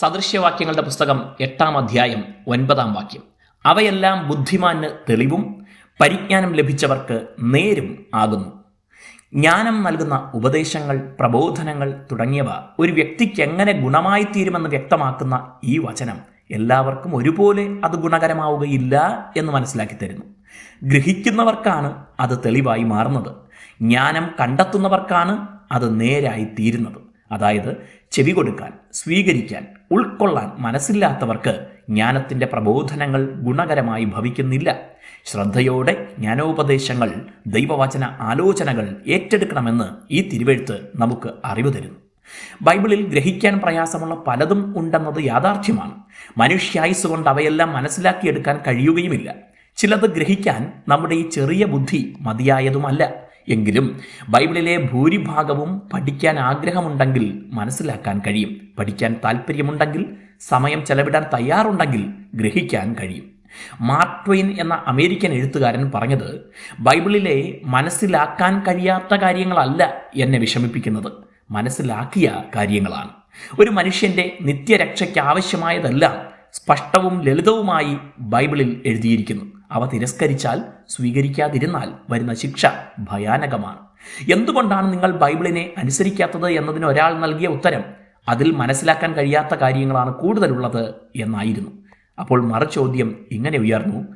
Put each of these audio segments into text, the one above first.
സദൃശ്യവാക്യങ്ങളുടെ പുസ്തകം എട്ടാം അധ്യായം ഒൻപതാം വാക്യം. അവയെല്ലാം ബുദ്ധിമാന് തെളിവും പരിജ്ഞാനം ലഭിച്ചവർക്ക് നേരും ആകുന്നു. ജ്ഞാനം നൽകുന്ന ഉപദേശങ്ങൾ പ്രബോധനങ്ങൾ തുടങ്ങിയവ ഒരു വ്യക്തിക്ക് എങ്ങനെ ഗുണമായി തീരുമെന്ന് വ്യക്തമാക്കുന്ന ഈ വചനം എല്ലാവർക്കും ഒരുപോലെ അത് ഗുണകരമാവുകയില്ല എന്ന് മനസ്സിലാക്കി തരുന്നു. ഗ്രഹിക്കുന്നവർക്കാണ് അത് തെളിവായി മാറുന്നത്. ജ്ഞാനം കണ്ടെത്തുന്നവർക്കാണ് അത് നേരായി തീരുന്നത്. അതായത് ചെവി കൊടുക്കാൻ സ്വീകരിക്കാൻ ഉൾക്കൊള്ളാൻ മനസ്സില്ലാത്തവർക്ക് ജ്ഞാനത്തിന്റെ പ്രബോധനങ്ങൾ ഗുണകരമായി ഭവിക്കുന്നില്ല. ശ്രദ്ധയോടെ ജ്ഞാനോപദേശങ്ങൾ ദൈവവചന ആലോചനകൾ ഏറ്റെടുക്കണമെന്ന് ഈ തിരുവെഴുത്ത് നമുക്ക് അറിവ് തരുന്നു. ബൈബിളിൽ ഗ്രഹിക്കാൻ പ്രയാസമുള്ള പലതും ഉണ്ടെന്നത് യാഥാർത്ഥ്യമാണ്. മനുഷ്യായുസ് കൊണ്ട് അവയെല്ലാം മനസ്സിലാക്കിയെടുക്കാൻ കഴിയുകയുമില്ല. ചിലത് ഗ്രഹിക്കാൻ നമ്മുടെ ഈ ചെറിയ ബുദ്ധി മതിയായതുമല്ല. എങ്കിലും ബൈബിളിലെ ഭൂരിഭാഗവും പഠിക്കാൻ ആഗ്രഹമുണ്ടെങ്കിൽ മനസ്സിലാക്കാൻ കഴിയും. പഠിക്കാൻ താല്പര്യമുണ്ടെങ്കിൽ സമയം ചെലവിടാൻ തയ്യാറുണ്ടെങ്കിൽ ഗ്രഹിക്കാൻ കഴിയും. മാർക്ക് ട്വെയിൻ എന്ന അമേരിക്കൻ എഴുത്തുകാരൻ പറഞ്ഞത് ബൈബിളിലെ മനസ്സിലാക്കാൻ കഴിയാത്ത കാര്യങ്ങളല്ല എന്നെ വിഷമിപ്പിക്കുന്നത്. മനസ്സിലാക്കിയ കാര്യങ്ങളാണ്. ഒരു മനുഷ്യന്റെ നിത്യരക്ഷയ്ക്ക് ആവശ്യമായതെല്ലാം സ്പഷ്ടവും ലളിതവുമായി ബൈബിളിൽ എഴുതിയിരിക്കുന്നു. അവ തിരസ്കരിച്ചാൽ സ്വീകരിക്കാതിരുന്നാൽ വരുന്ന ശിക്ഷ ഭയാനകമാണ്. എന്തുകൊണ്ടാണ് നിങ്ങൾ ബൈബിളിനെ അനുസരിക്കാത്തത് എന്നതിന് ഒരാൾ നൽകിയ ഉത്തരം? അതിൽ മനസ്സിലാക്കാൻ കഴിയാത്ത കാര്യങ്ങളാണ് കൂടുതലുള്ളത് എന്നായിരുന്നു. അപ്പോൾ മറുചോദ്യം ഇങ്ങനെ ഉയർന്നു.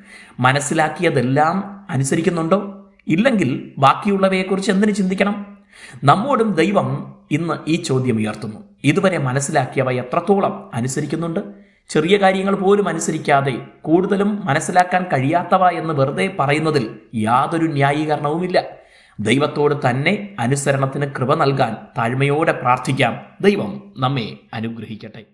മനസ്സിലാക്കിയതെല്ലാം അനുസരിക്കുന്നുണ്ടോ? ഇല്ലെങ്കിൽ ബാക്കിയുള്ളവയെക്കുറിച്ച് എന്തിനു ചിന്തിക്കണം? നമ്മോടും ദൈവം ഇന്ന് ഈ ചോദ്യം ഉയർത്തുന്നു. ഇതുവരെ മനസ്സിലാക്കിയവ എത്രത്തോളം അനുസരിക്കുന്നുണ്ട്? ചെറിയ കാര്യങ്ങൾ പോലും അനുസരിക്കാതെ കൂടുതലും മനസ്സിലാക്കാൻ കഴിയാത്തവ എന്ന് വെറുതെ പറയുന്നതിൽ യാതൊരു ന്യായീകരണവുമില്ല. ദൈവത്തോട് തന്നെ അനുസരണത്തിന് കൃപ നൽകാൻ താഴ്മയോടെ പ്രാർത്ഥിക്കാം. ദൈവം നമ്മെ അനുഗ്രഹിക്കട്ടെ.